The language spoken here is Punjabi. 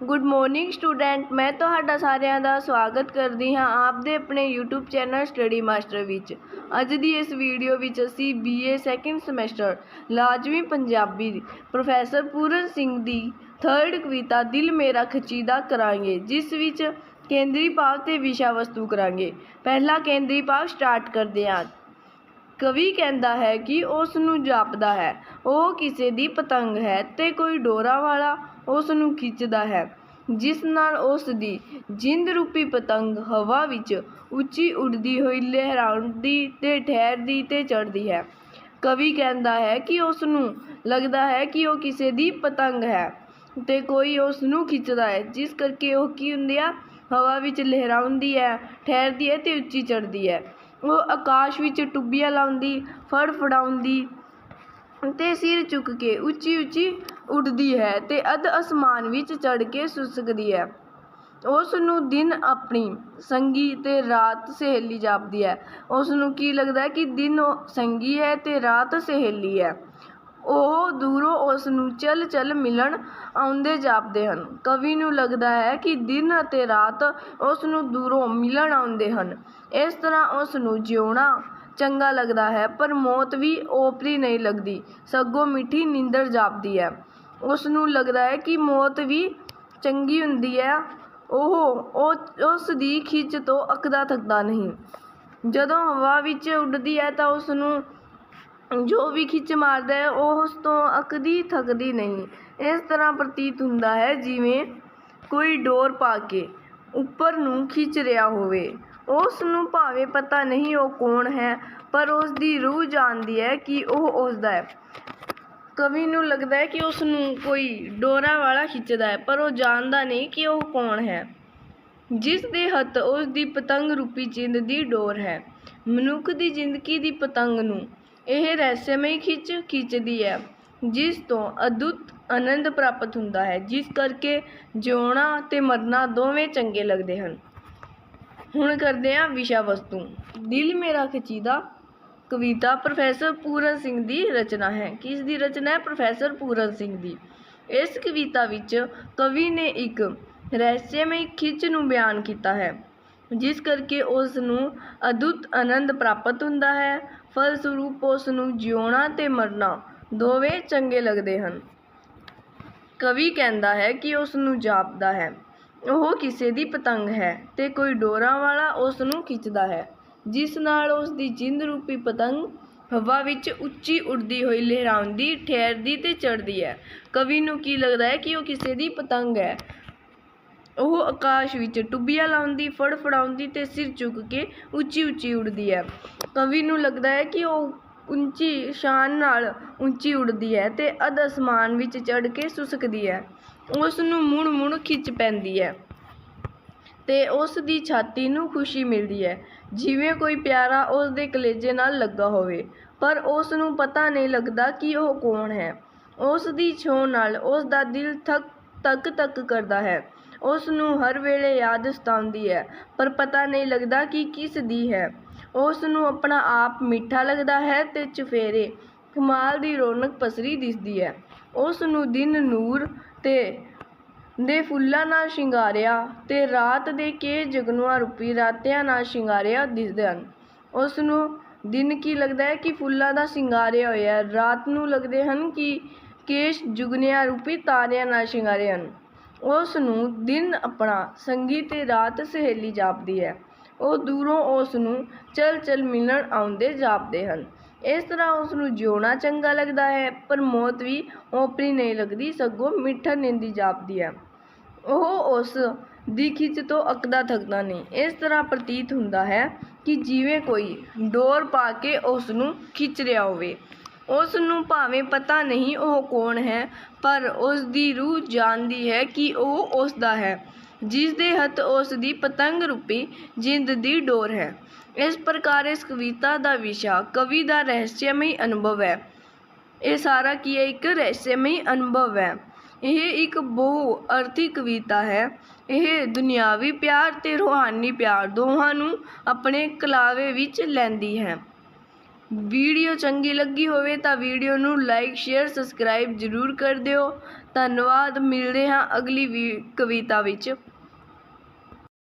ਗੁੱਡ ਮਾਰਨਿੰਗ ਸਟੂਡੈਂਟ ਮੈਂ ਤੁਹਾਡਾ ਸਾਰਿਆਂ ਦਾ ਸਵਾਗਤ ਕਰਦੀ ਹਾਂ ਆਪ ਦੇ ਆਪਣੇ YouTube ਚੈਨਲ ਸਟੱਡੀ ਮਾਸਟਰ ਵਿੱਚ। ਅੱਜ ਦੀ ਇਸ ਵੀਡੀਓ ਵਿੱਚ ਅਸੀਂ BA ਸੈਕੰਡ ਸਮੈਸਟਰ ਲਾਜ਼ਮੀ ਪੰਜਾਬੀ, ਪ੍ਰੋਫੈਸਰ ਪੂਰਨ ਸਿੰਘ ਦੀ ਥਰਡ ਕਵਿਤਾ ਦਿਲ ਮੇਰਾ ਖਚੀਦਾ ਕਰਾਂਗੇ, ਜਿਸ ਵਿੱਚ ਕੇਂਦਰੀ ਭਾਵ ਤੇ ਵਿਸ਼ਾ ਵਸਤੂ ਕਰਾਂਗੇ। ਪਹਿਲਾ ਕੇਂਦਰੀ ਭਾਵ ਸਟਾਰਟ ਕਰਦੇ ਹਾਂ। ਕਵੀ ਕਹਿੰਦਾ ਹੈ ਕਿ ਉਸ ਨੂੰ ਜਾਪਦਾ ਹੈ। ਉਹ ਕਿਸੇ ਦੀ ਪਤੰਗ ਹੈ ਤੇ ਕੋਈ ਡੋਰਾ ਵਾਲਾ ਉਸ ਨੂੰ ਖਿੱਚਦਾ ਹੈ, ਜਿਸ ਨਾਲ ਉਸ ਦੀ ਜਿੰਦ ਰੂਪੀ ਪਤੰਗ ਹਵਾ ਵਿੱਚ ਉੱਚੀ ਉੱਡਦੀ ਹੋਈ ਲਹਿਰਾਉਂਦੀ ਤੇ ਠਹਿਰਦੀ ਤੇ ਚੜ੍ਹਦੀ ਹੈ। ਕਵੀ ਕਹਿੰਦਾ ਹੈ ਕਿ ਉਸ ਨੂੰ ਲੱਗਦਾ ਹੈ ਕਿ ਉਹ ਕਿਸੇ ਦੀ ਪਤੰਗ ਹੈ ਤੇ ਕੋਈ ਉਸ ਨੂੰ ਖਿੱਚਦਾ ਹੈ, ਜਿਸ ਕਰਕੇ ਉਹ ਕੀ ਹੁੰਦੀ ਆ, ਹਵਾ ਵਿੱਚ ਲਹਿਰਾਉਂਦੀ ਹੈ, ਠਹਿਰਦੀ ਹੈ ਤੇ ਉੱਚੀ ਚੜ੍ਹਦੀ ਹੈ। ਉਹ ਆਕਾਸ਼ ਵਿੱਚ ਟੁੱਬੀਆਂ ਲਾਉਂਦੀ ਫੜਫੜਾਉਂਦੀ ਤੇ ਸਿਰ ਚੁੱਕ ਕੇ ਉੱਚੀ ਉੱਚੀ ਉੱਡਦੀ ਹੈ ਤੇ ਅੱਧ ਅਸਮਾਨ ਵਿੱਚ ਚੜ੍ਹ ਕੇ ਸੁਸਕਦੀ ਹੈ। ਉਸ ਨੂੰ ਦਿਨ ਆਪਣੀ ਸੰਗੀ ਤੇ ਰਾਤ ਸਹੇਲੀ ਜਾਪਦੀ ਹੈ। ਉਸ ਨੂੰ ਕੀ ਲੱਗਦਾ ਕਿ ਦਿਨ ਉਹ ਸੰਗੀ ਹੈ ਤੇ ਰਾਤ ਸਹੇਲੀ ਹੈ? ਉਹ ਦੂਰੋਂ ਉਸ ਨੂੰ ਚੱਲ ਚੱਲ ਮਿਲਣ ਆਉਂਦੇ ਜਾਪਦੇ ਹਨ। ਕਵੀ ਨੂੰ ਲੱਗਦਾ ਹੈ ਕਿ ਦਿਨ ਅਤੇ ਰਾਤ ਉਸ ਨੂੰ ਦੂਰੋਂ ਮਿਲਣ ਆਉਂਦੇ ਹਨ। ਇਸ ਤਰ੍ਹਾਂ ਉਸ ਨੂੰ ਜਿਉਣਾ ਚੰਗਾ ਲੱਗਦਾ ਹੈ, ਪਰ ਮੌਤ ਵੀ ਓਪਰੀ ਨਹੀਂ ਲੱਗਦੀ, ਸਗੋਂ ਮਿੱਠੀ ਨੀਂਦਰ ਜਾਪਦੀ ਹੈ। ਉਸ ਨੂੰ ਲੱਗਦਾ ਹੈ ਕਿ ਮੌਤ ਵੀ ਚੰਗੀ ਹੁੰਦੀ ਹੈ। ਉਹ ਉਹ, ਉਸ ਦੀ ਖਿੱਚ ਤੋਂ ਅੱਕਦਾ ਥੱਕਦਾ ਨਹੀਂ। ਜਦੋਂ ਹਵਾ ਵਿੱਚ ਉੱਡਦੀ ਹੈ ਤਾਂ ਉਸ ਨੂੰ ਜੋ ਵੀ ਖਿੱਚ ਮਾਰਦਾ ਹੈ, ਉਹ ਉਸ ਤੋਂ ਅੱਕਦੀ ਥੱਕਦੀ ਨਹੀਂ। ਇਸ ਤਰ੍ਹਾਂ ਪ੍ਰਤੀਤ ਹੁੰਦਾ ਹੈ, ਜਿਵੇਂ ਕੋਈ ਡੋਰ ਪਾ ਕੇ ਉੱਪਰ ਨੂੰ ਖਿੱਚ ਰਿਹਾ ਹੋਵੇ। ਉਸ ਨੂੰ ਭਾਵੇਂ ਪਤਾ ਨਹੀਂ ਉਹ ਕੌਣ ਹੈ, ਪਰ ਉਸ ਦੀ ਰੂਹ ਜਾਣਦੀ ਹੈ ਕਿ ਉਹ ਉਸ ਦਾ ਹੈ। ਕਵੀ ਨੂੰ ਲੱਗਦਾ ਹੈ ਕਿ ਉਸ ਨੂੰ ਕੋਈ ਡੋਰਾ ਵਾਲਾ ਖਿੱਚਦਾ ਹੈ, ਪਰ ਉਹ ਜਾਣਦਾ ਨਹੀਂ ਕਿ ਉਹ ਕੌਣ ਹੈ। ਜਿਸ ਦੇ ਹੱਥ ਉਸ ਦੀ ਪਤੰਗ ਰੂਪੀ ਜਿੰਦ ਦੀ ਡੋਰ ਹੈ। ਮਨੁੱਖ ਦੀ ਜ਼ਿੰਦਗੀ ਦੀ ਪਤੰਗ ਨੂੰ ਇਹ ਰਹੱਸਮਈ ਖਿੱਚ ਖਿੱਚਦੀ ਹੈ, ਜਿਸ ਤੋਂ ਅਦੁੱਤ ਆਨੰਦ ਪ੍ਰਾਪਤ ਹੁੰਦਾ ਹੈ, ਜਿਸ ਕਰਕੇ ਜਿਉਣਾ ਅਤੇ ਮਰਨਾ ਦੋਵੇਂ ਚੰਗੇ ਲੱਗਦੇ ਹਨ। ਹੁਣ ਕਰਦੇ ਹਾਂ ਵਿਸ਼ਾ ਵਸਤੂ ਦਿਲ ਮੇਰਾ ਖਿਚੀਦਾ, ਕਵਿਤਾ ਪ੍ਰੋਫੈਸਰ ਪੂਰਨ ਸਿੰਘ ਦੀ ਰਚਨਾ ਹੈ। ਕਿਸ ਦੀ ਰਚਨਾ ਹੈ? ਪ੍ਰੋਫੈਸਰ ਪੂਰਨ ਸਿੰਘ ਦੀ। ਇਸ ਕਵਿਤਾ ਵਿੱਚ ਕਵੀ ਨੇ ਇੱਕ ਰਹੱਸਮਈ ਖਿੱਚ ਨੂੰ ਬਿਆਨ ਕੀਤਾ ਹੈ, ਜਿਸ ਕਰਕੇ ਉਸ ਨੂੰ ਅਦੁੱਤ ਆਨੰਦ ਪ੍ਰਾਪਤ ਹੁੰਦਾ ਹੈ ਫਲਸਰੂਪ ਉਸ ਨੂੰ ਜਿਉਣਾ ਤੇ ਮਰਨਾ, ਦੋਵੇਂ ਚੰਗੇ ਲੱਗਦੇ ਹਨ। ਕਵੀ ਕਹਿੰਦਾ ਹੈ ਕਿ ਉਸ ਨੂੰ ਜਾਪਦਾ ਹੈ। ਉਹ ਕਿਸੇ ਦੀ ਪਤੰਗ ਹੈ ਤੇ ਕੋਈ ਡੋਰਾਂ ਵਾਲਾ ਉਸ ਨੂੰ ਖਿੱਚਦਾ ਹੈ, ਜਿਸ ਨਾਲ ਉਸ ਦੀ ਜਿੰਦ ਰੂਪੀ ਪਤੰਗ ਹਵਾ ਵਿੱਚ ਉੱਚੀ ਉੱਡਦੀ ਹੋਈ ਲਹਿਰਾਉਂਦੀ, ਠਹਿਰਦੀ ਤੇ ਚੜ੍ਹਦੀ ਹੈ। ਕਵੀ ਨੂੰ ਕੀ ਲੱਗਦਾ ਹੈ ਕਿ ਉਹ ਕਿਸੇ ਦੀ ਪਤੰਗ ਹੈ? ਉਹ ਆਕਾਸ਼ ਵਿੱਚ ਟੁੱਬੀਆਂ ਲਾਉਂਦੀ, ਫੜਫੜਾਉਂਦੀ ਤੇ ਸਿਰ ਚੁੱਕ ਕੇ ਉੱਚੀ ਉੱਚੀ ਉੱਡਦੀ ਹੈ। ਕਵੀ ਨੂੰ ਲੱਗਦਾ ਹੈ ਕਿ ਉਹ ਉੱਚੀ ਸ਼ਾਨ ਨਾਲ ਉੱਚੀ ਉੱਡਦੀ ਹੈ ਤੇ ਅੱਧ ਅਸਮਾਨ ਵਿੱਚ ਚੜ੍ਹ ਕੇ ਸੁਸਕਦੀ ਹੈ। ਉਸ ਨੂੰ ਮੁੜ ਮੁੜ ਖਿੱਚ ਪੈਂਦੀ ਹੈ ਤੇ ਉਸ ਦੀ ਛਾਤੀ ਨੂੰ ਖੁਸ਼ੀ ਮਿਲਦੀ ਹੈ। ਜਿਵੇਂ ਕੋਈ ਪਿਆਰਾ ਉਸ ਦੇ ਕਲੇਜੇ ਨਾਲ ਲੱਗਾ ਹੋਵੇ, ਪਰ ਉਸ ਨੂੰ ਪਤਾ ਨਹੀਂ ਲੱਗਦਾ ਕਿ ਉਹ ਕੌਣ ਹੈ। ਉਸ ਦੀ ਛੋਹ ਨਾਲ ਉਸ ਦਾ ਦਿਲ ਥਕ ਤੱਕ ਤੱਕ ਕਰਦਾ ਹੈ। ਉਸ ਨੂੰ ਹਰ ਵੇਲੇ ਯਾਦ ਸਤਾਉਂਦੀ ਹੈ, ਪਰ ਪਤਾ ਨਹੀਂ ਲੱਗਦਾ ਕਿ ਕਿਸ ਦੀ ਹੈ। ਉਸ ਨੂੰ ਆਪਣਾ ਆਪ ਮਿੱਠਾ ਲੱਗਦਾ ਹੈ ਤੇ ਚਫੇਰੇ ਕਮਾਲ ਦੀ ਰੌਣਕ ਪਸਰੀ ਦਿਸਦੀ ਹੈ। ਉਸ ਨੂੰ ਦਿਨ ਨੂਰ ਤੇ ਦੇ ਫੁੱਲਾਂ ਨਾਲ ਸ਼ਿੰਗਾਰਿਆ ਤੇ ਰਾਤ ਦੇ ਕੇ ਜਗਨੂਆਂ ਰੂਪੀ ਰਾਤਿਆਂ ਨਾਲ ਸ਼ਿੰਗਾਰਿਆ ਦਿਸਦੇ ਹਨ। ਉਸ ਨੂੰ ਦਿਨ ਕੀ ਲੱਗਦਾ ਹੈ ਕਿ ਫੁੱਲਾਂ ਦਾ ਸ਼ਿੰਗਾਰਿਆ ਹੋਇਆ ਰਾਤ ਨੂੰ ਲੱਗਦੇ ਹਨ ਕਿ ਕੇਸ਼ ਜੁਗਨਿਆਂ ਰੂਪੀ ਤਾਰਿਆਂ ਨਾਲ ਸ਼ਿੰਗਾਰੇ ਹਨ। ਉਸ ਨੂੰ ਦਿਨ ਆਪਣਾ ਸੰਗੀ ਅਤੇ ਰਾਤ ਸਹੇਲੀ ਜਾਪਦੀ ਹੈ। ਉਹ ਦੂਰੋਂ ਉਸ ਨੂੰ ਚਲ ਚਲ ਮਿਲਣ ਆਉਂਦੇ ਜਾਪਦੇ ਹਨ। ਇਸ ਤਰ੍ਹਾਂ ਉਸ ਨੂੰ ਜਿਉਣਾ ਚੰਗਾ ਲੱਗਦਾ ਹੈ, ਪਰ ਮੌਤ ਵੀ ਓਪਰੀ ਨਹੀਂ ਲੱਗਦੀ, ਸਗੋਂ ਮਿੱਠਾ ਨਿੰਦੀ ਜਾਪਦੀ ਹੈ। ਉਹ ਉਸ ਦੀ ਖਿੱਚ ਤੋਂ ਅੱਕਦਾ ਥੱਕਦਾ ਨਹੀਂ। ਇਸ ਤਰ੍ਹਾਂ ਪ੍ਰਤੀਤ ਹੁੰਦਾ ਹੈ ਕਿ ਜਿਵੇਂ ਕੋਈ ਡੋਰ ਪਾ ਕੇ ਉਸ ਨੂੰ ਖਿੱਚ ਰਿਹਾ ਹੋਵੇ। ਉਸ ਨੂੰ ਭਾਵੇਂ ਪਤਾ ਨਹੀਂ ਉਹ ਕੌਣ ਹੈ, ਪਰ ਉਸ ਦੀ ਰੂਹ ਜਾਣਦੀ ਹੈ ਕਿ ਉਹ ਉਸ ਦਾ ਹੈ ਜਿਸ ਦੇ ਹੱਥ ਉਸ ਦੀ ਪਤੰਗ ਰੂਪੀ ਜਿੰਦ ਦੀ ਡੋਰ ਹੈ। ਇਸ ਪ੍ਰਕਾਰ ਇਸ ਕਵਿਤਾ ਦਾ ਵਿਸ਼ਾ ਕਵੀ ਦਾ ਰਹੱਸਮਈ ਅਨੁਭਵ ਹੈ। ਇਹ ਸਾਰਾ ਕੀ ਹੈ? ਇੱਕ ਰਹੱਸਮਈ ਅਨੁਭਵ ਹੈ। ਇਹ ਇੱਕ ਬਹੁ ਅਰਥੀ ਕਵਿਤਾ ਹੈ। ਇਹ ਦੁਨਿਆਵੀ ਪਿਆਰ ਤੇ ਰੂਹਾਨੀ ਪਿਆਰ ਦੋਹਾਂ ਨੂੰ ਆਪਣੇ ਕਲਾਵੇ ਵਿੱਚ ਲੈਂਦੀ ਹੈ। ਵੀਡੀਓ ਚੰਗੀ ਲੱਗੀ ਹੋਵੇ ਤਾਂ ਵੀਡੀਓ ਨੂੰ ਲਾਈਕ, ਸ਼ੇਅਰ, ਸਬਸਕ੍ਰਾਈਬ ਜ਼ਰੂਰ ਕਰ ਦਿਓ। ਧੰਨਵਾਦ, ਮਿਲਦੇ ਹਾਂ ਅਗਲੀ ਵੀ, ਕਵਿਤਾ ਵਿੱਚ।